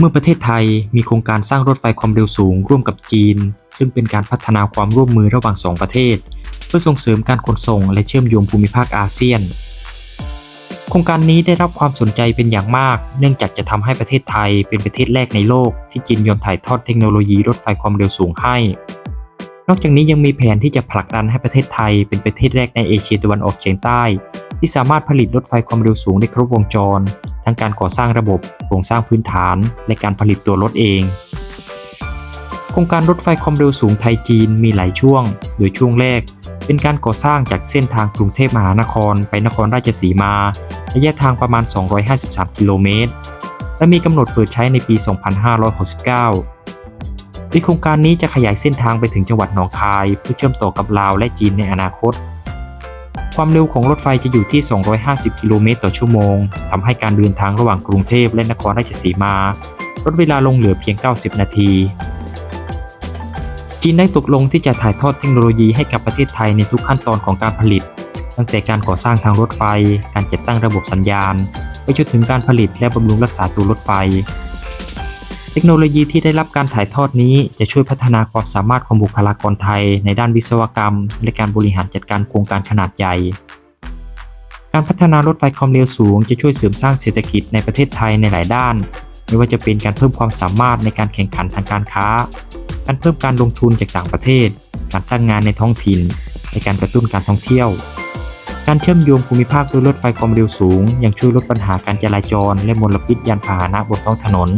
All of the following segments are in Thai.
เมื่อประเทศไทยมีโครงการสร้างรถไฟความเร็วสูงร่วมกับจีน ซึ่งเป็นการพัฒนาความร่วมมือระหว่างสองประเทศ เพื่อส่งเสริมการขนส่งและเชื่อมโยงภูมิภาคอาเซียน โครงการนี้ได้รับความสนใจเป็นอย่างมาก เนื่องจากจะทำให้ประเทศไทยเป็นประเทศแรกในโลก ที่จีนยอมถ่ายทอดเทคโนโลยีรถไฟความเร็วสูงให้ นอกจากนี้ยังมีแผนที่จะผลักดันให้ประเทศไทย เป็นประเทศแรกในเอเชียตะวันออกเฉียงใต้ ที่สามารถผลิตรถไฟความเร็วสูงได้ครบวงจร ทั้งการก่อสร้างระบบโครงสร้างพื้นฐาน และการผลิตตัวรถเอง โครงการรถไฟความเร็วสูงไทยจีนมีหลายช่วง โดยช่วงแรก เป็นการก่อสร้างจากเส้นทางกรุงเทพมหานคร ไปนครราชสีมา ระยะทางประมาณ 253 กิโลเมตร และมีกำหนดเปิดใช้ในปี 2569โดยโครงการนี้จะขยายเส้นทางไปถึงจังหวัดหนองคาย เพื่อเชื่อมต่อกับลาวและจีนในอนาคต ความเร็วของรถไฟจะอยู่ที่ 250 กิโลเมตรต่อชั่วโมงทำให้การเดินทางระหว่างกรุงเทพและนครราชสีมา ลดเวลาลงเหลือเพียง 90 นาที จีนได้ตกลงที่จะถ่ายทอดเทคโนโลยีให้กับประเทศไทยในทุกขั้นตอนของการผลิต ตั้งแต่การก่อสร้างทางรถไฟ การจัดตั้งระบบสัญญาณ ไปจนถึงการผลิตและบำรุงรักษาตัวรถไฟ ทคโนโลยีที่ได้รับการถ่ายทอดนี้จะช่วยพัฒนาความสามารถของบุคลากรไทย ในด้านวิศวกรรม และการบริหารจัดการโครงการขนาดใหญ่ การพัฒนารถไฟความเร็วสูงจะช่วยเสริมสร้างเศรษฐกิจในประเทศไทยในหลายด้าน ไม่ว่าจะเป็นการเพิ่มความสามารถในการแข่งขันทางการค้า การเพิ่มการลงทุนจากต่างประเทศ การสร้างงานในท้องถิ่น ในการกระตุ้นการท่องเที่ยว การเชื่อมโยงภูมิภาคด้วยรถไฟความเร็วสูง ยังช่วยลดปัญหาการจราจร และมลพิษยานพาหนะบนท้องถนน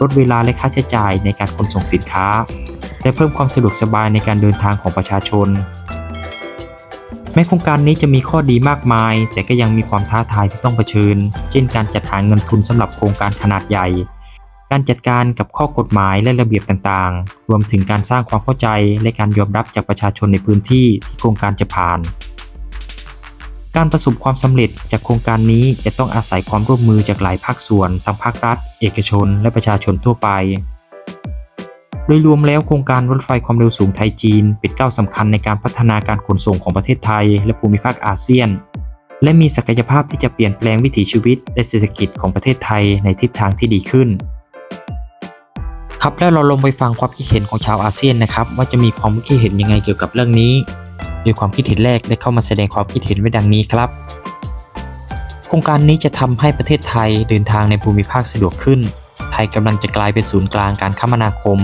ลดเวลาและค่าใช้จ่ายในการขนส่งสินค้า และเพิ่มความสะดวกสบายในการเดินทางของประชาชน แม้โครงการนี้จะมีข้อดีมากมาย แต่ก็ยังมีความท้าทายที่ต้องเผชิญ เช่นการจัดหาเงินทุนสำหรับโครงการขนาดใหญ่ การจัดการกับข้อกฎหมายและระเบียบต่างๆ รวมถึงการสร้างความเข้าใจและการยอมรับจากประชาชนในพื้นที่ที่โครงการจะผ่าน การประสบความสำเร็จจากโครงการนี้จะต้องอาศัยความร่วมมือจากหลายภาคส่วนทั้งภาครัฐ เอกชน และประชาชนทั่วไป โดยรวมแล้วโครงการรถไฟความเร็วสูงไทยจีน เป็นก้าวสำคัญในการพัฒนาการขนส่งของประเทศไทย และภูมิภาคอาเซียน และมีศักยภาพที่จะเปลี่ยนแปลงวิถีชีวิต และเศรษฐกิจของประเทศไทยในทิศทางที่ดีขึ้นครับแล้วเราลงไปฟังความคิดเห็นของชาวอาเซียนนะครับ ว่าจะมีความคิดเห็นยังไงเกี่ยวกับเรื่องนี้ ดยความคิดเห็นแรกได้เข้ามาแสดงความคิดเห็นไว้ดังนี้ครับ โครงการนี้จะทำให้ประเทศไทยเดินทางในภูมิภาคสะดวกขึ้น ไทยกำลังจะกลายเป็นศูนย์กลางการคมนาคม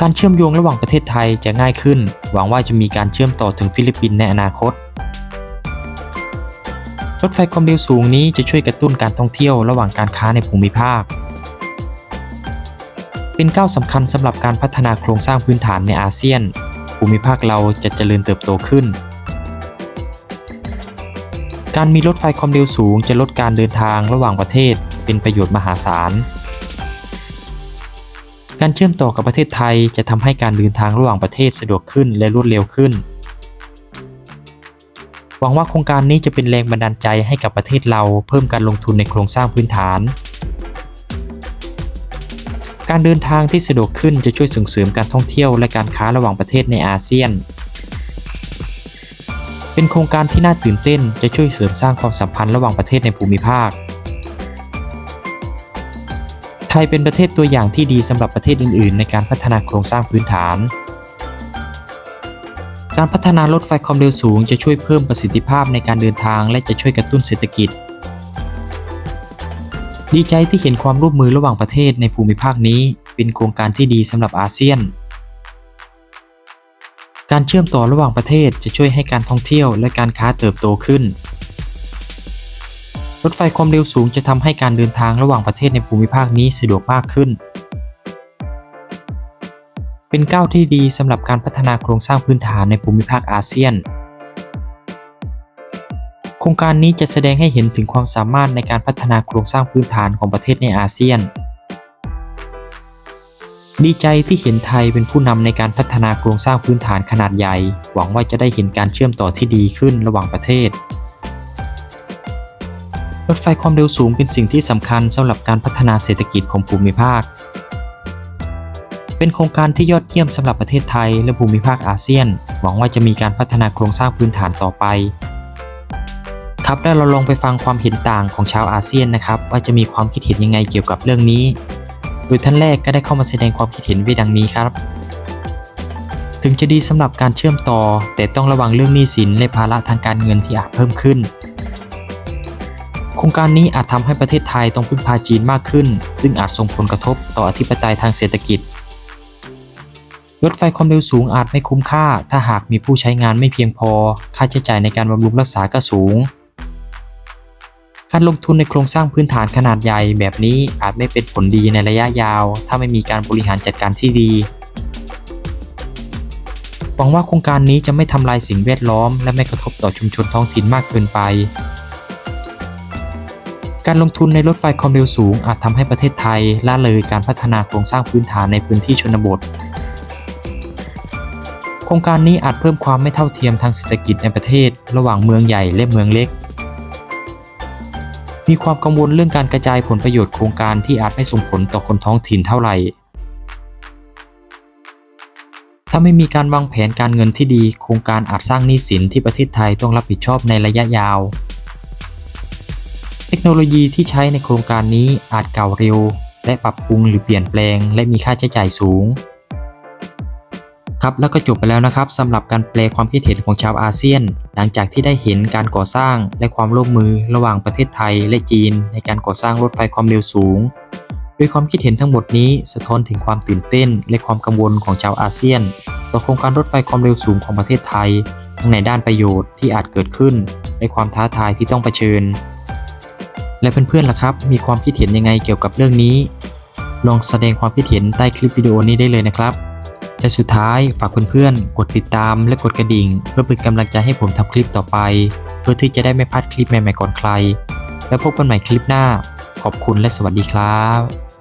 การเชื่อมโยงระหว่างประเทศไทยจะง่ายขึ้น หวังว่าจะมีการเชื่อมต่อถึงฟิลิปปินส์ในอนาคตรถไฟความเร็วสูงนี้จะช่วยกระตุ้นการท่องเที่ยวระหว่างการค้าในภูมิภาค เป็นก้าวสำคัญสำหรับการพัฒนาโครงสร้างพื้นฐานในอาเซียน ภูมิภาคเราจะเจริญเติบโตขึ้น การมีรถไฟความเร็วสูงจะลดการเดินทางระหว่างประเทศเป็นประโยชน์มหาศาล การเชื่อมต่อกับประเทศไทยจะทำให้การเดินทางระหว่างประเทศสะดวกขึ้นและรวดเร็วขึ้น หวังว่าโครงการนี้จะเป็นแรงบันดาลใจให้กับประเทศเราเพิ่มการลงทุนในโครงสร้างพื้นฐาน การเดินทางที่สะดวกขึ้นจะช่วยส่งเสริมการท่องเที่ยวและการค้าระหว่างประเทศในอาเซียน เป็นโครงการที่น่าตื่นเต้นจะช่วยเสริมสร้างความสัมพันธ์ระหว่างประเทศในภูมิภาค ไทยเป็นประเทศตัวอย่างที่ดีสำหรับประเทศอื่น ๆ ในการพัฒนาโครงสร้างพื้นฐาน การพัฒนารถไฟความเร็วสูงจะช่วยเพิ่มประสิทธิภาพในการเดินทาง และจะช่วยกระตุ้นเศรษฐกิจ ดีใจที่เห็นความร่วมมือระหว่างประเทศในภูมิภาคนี้ เป็นโครงการที่ดีสำหรับอาเซียน การเชื่อมต่อระหว่างประเทศจะช่วยให้การท่องเที่ยวและการค้าเติบโตขึ้น รถไฟความเร็วสูงจะทำให้การเดินทางระหว่างประเทศในภูมิภาคนี้สะดวกมากขึ้น เป็นก้าวที่ดีสำหรับการพัฒนาโครงสร้างพื้นฐานในภูมิภาคอาเซียน โครงการนี้จะแสดงให้เห็นถึงความสามารถในการพัฒนาโครงสร้างพื้นฐานของประเทศในอาเซียน ดีใจที่เห็นไทยเป็นผู้นำในการพัฒนาโครงสร้างพื้นฐานขนาดใหญ่ หวังว่าจะได้เห็นการเชื่อมต่อที่ดีขึ้นระหว่างประเทศรถไฟความเร็วสูงเป็นสิ่งที่สำคัญสำหรับการพัฒนาเศรษฐกิจของภูมิภาค เป็นโครงการที่ยอดเยี่ยมสำหรับประเทศไทยและภูมิภาคอาเซียน หวังว่าจะมีการพัฒนาโครงสร้างพื้นฐานต่อไปับครับแล้วเราลองไปฟังความเห็นต่างของชาวอาเซียนนะครับ ว่าจะมีความคิดเห็นยังไงเกี่ยวกับเรื่องนี้ โดยท่านแรกก็ได้เข้ามาแสดงความคิดเห็นไว้ดังนี้ครับ ถึงจะดีสำหรับการเชื่อมต่อ แต่ต้องระวังเรื่องหนี้สินและภาระทางการเงินที่อาจเพิ่มขึ้น โครงการนี้อาจทำให้ประเทศไทยต้องพึ่งพาจีนมากขึ้น ซึ่งอาจส่งผลกระทบต่ออธิปไตยทางเศรษฐกิจรถไฟความเร็วสูงอาจไม่คุ้มค่า ถ้าหากมีผู้ใช้งานไม่เพียงพอ ค่าใช้จ่ายในการบำรุงรักษาก็สูง การลงทุนในโครงสร้างพื้นฐานขนาดใหญ่แบบนี้อาจไม่เป็นผลดีในระยะยาว ถ้าไม่มีการบริหารจัดการที่ดี หวังว่าโครงการนี้จะไม่ทำลายสิ่งแวดล้อม และไม่กระทบต่อชุมชนท้องถิ่นมากเกินไป การลงทุนในรถไฟความเร็วสูง อาจทำให้ประเทศไทยละเลยการพัฒนาโครงสร้างพื้นฐานในพื้นที่ชนบท โครงการนี้อาจเพิ่มความไม่เท่าเทียมทางเศรษฐกิจในประเทศ ระหว่างเมืองใหญ่และเมืองเล็ก มีความกังวลเรื่องการกระจายผลประโยชน์โครงการที่อาจไม่ส่งผลต่อคนท้องถิ่นเท่าไหร่ ถ้าไม่มีการวางแผนการเงินที่ดี โครงการอาจสร้างหนี้สินที่ประเทศไทยต้องรับผิดชอบในระยะยาว เทคโนโลยีที่ใช้ในโครงการนี้อาจเก่าเร็ว และปรับปรุงหรือเปลี่ยนแปลง และมีค่าใช้จ่ายสูง ครับแล้วก็จบไปแล้วนะครับสำหรับการแปลความคิดเห็นของชาวอาเซียน หลังจากที่ได้เห็นการก่อสร้างและความร่วมมือระหว่างประเทศไทยและจีน ในการก่อสร้างรถไฟความเร็วสูง โดยความคิดเห็นทั้งหมดนี้สะท้อนถึงความตื่นเต้น และความกังวลของชาวอาเซียน ต่อโครงการรถไฟความเร็วสูงของประเทศไทย ทั้งในด้านประโยชน์ที่อาจเกิดขึ้น และความท้าทายที่ต้องเผชิญ และเพื่อนๆล่ะครับ มีความคิดเห็นยังไงเกี่ยวกับเรื่องนี้ ลองแสดงความคิดเห็นใต้คลิปวิดีโอนี้ได้เลยนะครับ และสุดท้ายฝากเพื่อนๆ กดติดตามและกดกระดิ่ง เพื่อเป็นกำลังใจให้ผมทำคลิปต่อไป เพื่อที่จะได้ไม่พลาดคลิปใหม่ๆก่อนใคร แล้วพบกันใหม่คลิปหน้า ขอบคุณและสวัสดีครับ